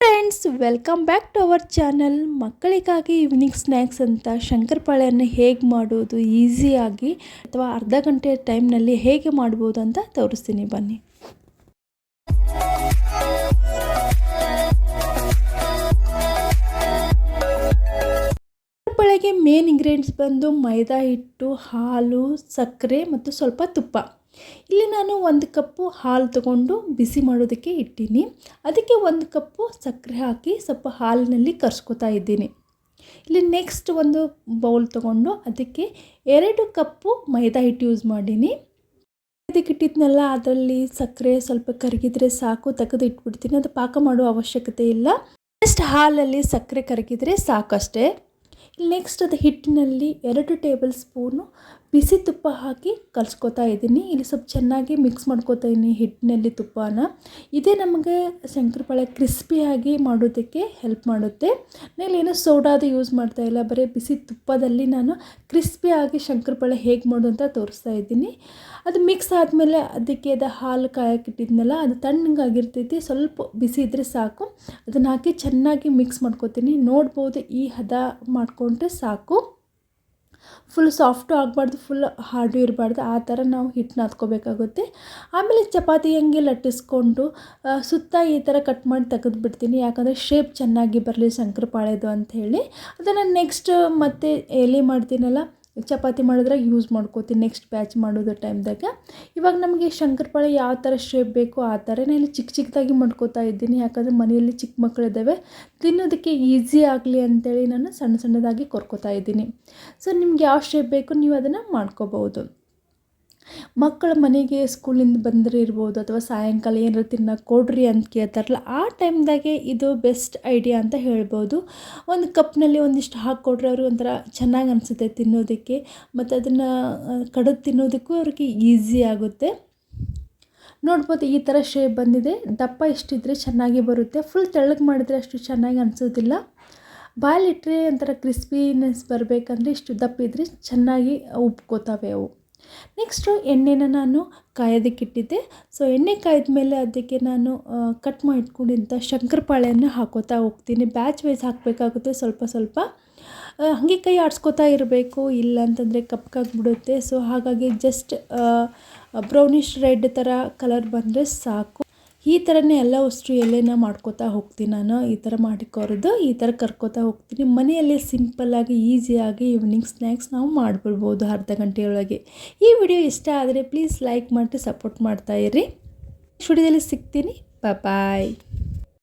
Friends welcome back to our channel ಮಕ್ಕಳಿಗಾಗಿ evening snacks ಅಂತ ಶಂಕರಪಾಳೆಯನ್ನು ಹೇಗೆ ಮಾಡೋದು ಈಸಿಯಾಗಿ ಅಥವಾ ಅರ್ಧ ಗಂಟೆ ಟೈಮ್ನಲ್ಲಿ ಹೇಗೆ ಮಾಡ್ಬೋದು ಅಂತ ತೋರಿಸ್ತೀನಿ ಬನ್ನಿ. ಶಂಕರಪಾಳೆಗೆ ಮೇನ್ ಇಂಗ್ರೀಡಿಯೆಂಟ್ಸ್ ಬಂದು ಮೈದಾ ಹಿಟ್ಟು, ಹಾಲು, ಸಕ್ಕರೆ ಮತ್ತು ಸ್ವಲ್ಪ ತುಪ್ಪ. ಇಲ್ಲಿ ನಾನು ಒಂದು ಕಪ್ಪು ಹಾಲು ತಗೊಂಡು ಬಿಸಿ ಮಾಡೋದಕ್ಕೆ ಇಟ್ಟೀನಿ. ಅದಕ್ಕೆ ಒಂದು ಕಪ್ಪು ಸಕ್ಕರೆ ಹಾಕಿ ಸ್ವಲ್ಪ ಹಾಲಿನಲ್ಲಿ ಕರ್ಸ್ಕೊತಾ ಇದ್ದೀನಿ. ಇಲ್ಲಿ ನೆಕ್ಸ್ಟ್ ಒಂದು ಬೌಲ್ ತಗೊಂಡು ಅದಕ್ಕೆ ಎರಡು ಕಪ್ಪು ಮೈದಾ ಹಿಟ್ಟು ಯೂಸ್ ಮಾಡೀನಿ. ಅದಕ್ಕೆ ಇಟ್ಟಿದ್ನಲ್ಲ ಅದರಲ್ಲಿ ಸಕ್ಕರೆ ಸ್ವಲ್ಪ ಕರಗಿದ್ರೆ ಸಾಕು, ತೆಗೆದು ಇಟ್ಬಿಡ್ತೀನಿ. ಅದು ಪಾಕ ಮಾಡೋ ಅವಶ್ಯಕತೆ ಇಲ್ಲ. ನೆಕ್ಸ್ಟ್ ಹಾಲಲ್ಲಿ ಸಕ್ಕರೆ ಕರಗಿದರೆ ಸಾಕಷ್ಟೇ. ನೆಕ್ಸ್ಟ್ ಅದು ಹಿಟ್ಟಿನಲ್ಲಿ ಎರಡು ಟೇಬಲ್ ಸ್ಪೂನು ಬಿಸಿ ತುಪ್ಪ ಹಾಕಿ ಕಲಿಸ್ಕೊತಾ ಇದ್ದೀನಿ. ಇಲ್ಲಿ ಸ್ವಲ್ಪ ಚೆನ್ನಾಗಿ ಮಿಕ್ಸ್ ಮಾಡ್ಕೋತಾ ಇದ್ದೀನಿ ಹಿಟ್ಟಿನಲ್ಲಿ ತುಪ್ಪನ. ಇದೇ ನಮಗೆ ಶಂಕರಪಾಳೆ ಕ್ರಿಸ್ಪಿಯಾಗಿ ಮಾಡೋದಕ್ಕೆ ಹೆಲ್ಪ್ ಮಾಡುತ್ತೆ. ನಾನು ಏನೋ ಸೋಡಾದು ಯೂಸ್ ಮಾಡ್ತಾ ಇಲ್ಲ. ಬರೀ ಬಿಸಿ ತುಪ್ಪದಲ್ಲಿ ನಾನು ಕ್ರಿಸ್ಪಿಯಾಗಿ ಶಂಕರಪಾಳೆ ಹೇಗೆ ಮಾಡು ಅಂತ ತೋರಿಸ್ತಾ ಇದ್ದೀನಿ. ಅದು ಮಿಕ್ಸ್ ಆದಮೇಲೆ ಅದಕ್ಕೆ ಅದು ಹಾಲು ಕಾಯಕ್ಕಿಟ್ಟಿದ್ನಲ್ಲ ಅದು ತಣ್ಣಗಾಗಿರ್ತೈತಿ ಸ್ವಲ್ಪ ಬಿಸಿ ಇದ್ದರೆ ಸಾಕು. ಅದನ್ನು ಹಾಕಿ ಚೆನ್ನಾಗಿ ಮಿಕ್ಸ್ ಮಾಡ್ಕೊತೀನಿ. ನೋಡ್ಬೋದು ಈ ಹದ ಮಾಡಿಕೊಂಡ್ರೆ ಸಾಕು. ಫುಲ್ ಸಾಫ್ಟು ಆಗಬಾರ್ದು ಫುಲ್ ಹಾರ್ಡು ಇರಬಾರ್ದು, ಆ ಥರ ನಾವು ಹಿಟ್ಟನ್ನ ಹತ್ಕೋಬೇಕಾಗುತ್ತೆ ಆಮೇಲೆ ಚಪಾತಿ ಹಂಗೆ ಲಟ್ಟಿಸ್ಕೊಂಡು ಸುತ್ತ ಈ ಥರ ಕಟ್ ಮಾಡಿ ತೆಗೆದು ಬಿಡ್ತೀನಿ ಯಾಕಂದರೆ ಶೇಪ್ ಚೆನ್ನಾಗಿ ಬರಲಿ ಶಂಕರಪಾಳೆದು ಅಂಥೇಳಿ. ಅದನ್ನು ನೆಕ್ಸ್ಟ್ ಮತ್ತೆ ಎಲೆ ಮಾಡ್ತೀನಲ್ಲ ಚಪಾತಿ ಮಾಡಿದ್ರಾಗ ಯೂಸ್ ಮಾಡ್ಕೋತೀನಿ ನೆಕ್ಸ್ಟ್ ಬ್ಯಾಚ್ ಮಾಡೋದು ಟೈಮ್ದಾಗ. ಇವಾಗ ನಮಗೆ ಶಂಕರಪಾಳೆ ಯಾವ ಥರ ಶೇಪ್ ಬೇಕೋ ಆ ಥರ ಇಲ್ಲಿ ಚಿಕ್ಕ ಚಿಕ್ಕದಾಗಿ ಮಾಡ್ಕೋತಾ ಇದ್ದೀನಿ. ಯಾಕಂದರೆ ಮನೆಯಲ್ಲಿ ಚಿಕ್ಕ ಮಕ್ಕಳಿದ್ದಾವೆ ತಿನ್ನೋದಕ್ಕೆ ಈಸಿ ಆಗಲಿ ಅಂತೇಳಿ ನಾನು ಸಣ್ಣ ಸಣ್ಣದಾಗಿ ಕೊರ್ಕೋತಾ ಇದ್ದೀನಿ. ಸೊ ನಿಮ್ಗೆ ಯಾವ ಶೇಪ್ ಬೇಕು ನೀವು ಅದನ್ನು ಮಾಡ್ಕೋಬೋದು ಮಕ್ಕಳ ಮನೆಗೆ ಸ್ಕೂಲಿಂದ ಬಂದರೆ ಇರ್ಬೋದು ಅಥವಾ ಸಾಯಂಕಾಲ ಏನಾರು ತಿನ್ನೋಕೆ ಕೊಡ್ರಿ ಅಂತ ಕೇಳ್ತಾರಲ್ಲ, ಆ ಟೈಮ್ದಾಗೆ ಇದು ಬೆಸ್ಟ್ ಐಡಿಯಾ ಅಂತ ಹೇಳ್ಬೋದು. ಒಂದು ಕಪ್ನಲ್ಲಿ ಒಂದಿಷ್ಟು ಹಾಕ್ಕೊಡ್ರಿ ಅವ್ರಿಗೆ ಒಂಥರ ಚೆನ್ನಾಗಿ ಅನಿಸುತ್ತೆ ತಿನ್ನೋದಕ್ಕೆ, ಮತ್ತು ಅದನ್ನು ಕಡಿದು ತಿನ್ನೋದಕ್ಕೂ ಅವ್ರಿಗೆ ಈಸಿ ಆಗುತ್ತೆ. ನೋಡ್ಬೋದು ಈ ಥರ ಶೇಪ್ ಬಂದಿದೆ. ದಪ್ಪ ಇಷ್ಟಿದ್ರೆ ಚೆನ್ನಾಗಿ ಬರುತ್ತೆ. ಫುಲ್ ತೆಳ್ಳಗೆ ಮಾಡಿದರೆ ಅಷ್ಟು ಚೆನ್ನಾಗಿ ಅನಿಸೋದಿಲ್ಲ. ಬಾಯಲ್ಲಿಟ್ಟರೆ ಒಂಥರ ಕ್ರಿಸ್ಪಿನೆಸ್ ಬರಬೇಕಂದ್ರೆ ಇಷ್ಟು ದಪ್ಪ ಇದ್ದರೆ ಚೆನ್ನಾಗಿ ಉಪ್ಕೋತಾವೆ ಅವು. ನೆಕ್ಸ್ಟು ಎಣ್ಣೆನ ನಾನು ಕಾಯೋದಕ್ಕಿಟ್ಟಿದ್ದೆ. ಸೊ ಎಣ್ಣೆ ಕಾಯ್ದ ಮೇಲೆ ಅದಕ್ಕೆ ನಾನು ಕಟ್ ಮಾಡಿಟ್ಕೊಂಡಿದ್ದ ಶಂಕರಪಾಳೆಯನ್ನು ಹಾಕೋತಾ ಹೋಗ್ತೀನಿ. ಬ್ಯಾಚ್ ವೈಸ್ ಹಾಕಬೇಕಾಗುತ್ತೆ ಸ್ವಲ್ಪ ಸ್ವಲ್ಪ. ಹಾಗೆ ಕೈ ಆಡಿಸ್ಕೋತಾ ಇರಬೇಕು. ಇಲ್ಲ ಅಂತಂದರೆ ಕಪ್ಕಾಗಿಬಿಡುತ್ತೆ ಸೊ ಹಾಗಾಗಿ ಜಸ್ಟ್ ಬ್ರೌನಿಷ್ ರೆಡ್ ಥರ ಕಲರ್ ಬಂದರೆ ಸಾಕು. ಈ ಥರನೇ ಎಲ್ಲ ವಸ್ತು ಎಲೆನ ಮಾಡ್ಕೋತಾ ಹೋಗ್ತೀನಿ ನಾನು, ಈ ಥರ ಮಾಡಿಕೊರೋದು, ಈ ಥರ ಕರ್ಕೋತಾ ಹೋಗ್ತೀನಿ. ಮನೆಯಲ್ಲೇ ಸಿಂಪಲ್ಲಾಗಿ ಈಸಿಯಾಗಿ ಈವ್ನಿಂಗ್ ಸ್ನ್ಯಾಕ್ಸ್ ನಾವು ಮಾಡಿಬಿಡ್ಬೋದು ಅರ್ಧ ಗಂಟೆಯೊಳಗೆ. ಈ ವಿಡಿಯೋ ಇಷ್ಟ ಆದರೆ ಪ್ಲೀಸ್ ಲೈಕ್ ಮಾಡಿ ಸಪೋರ್ಟ್ ಮಾಡ್ತಾಯಿರಿ ಸ್ಟುಡಿಯೋದಲ್ಲಿ ಸಿಗ್ತೀನಿ. ಬಾಯ್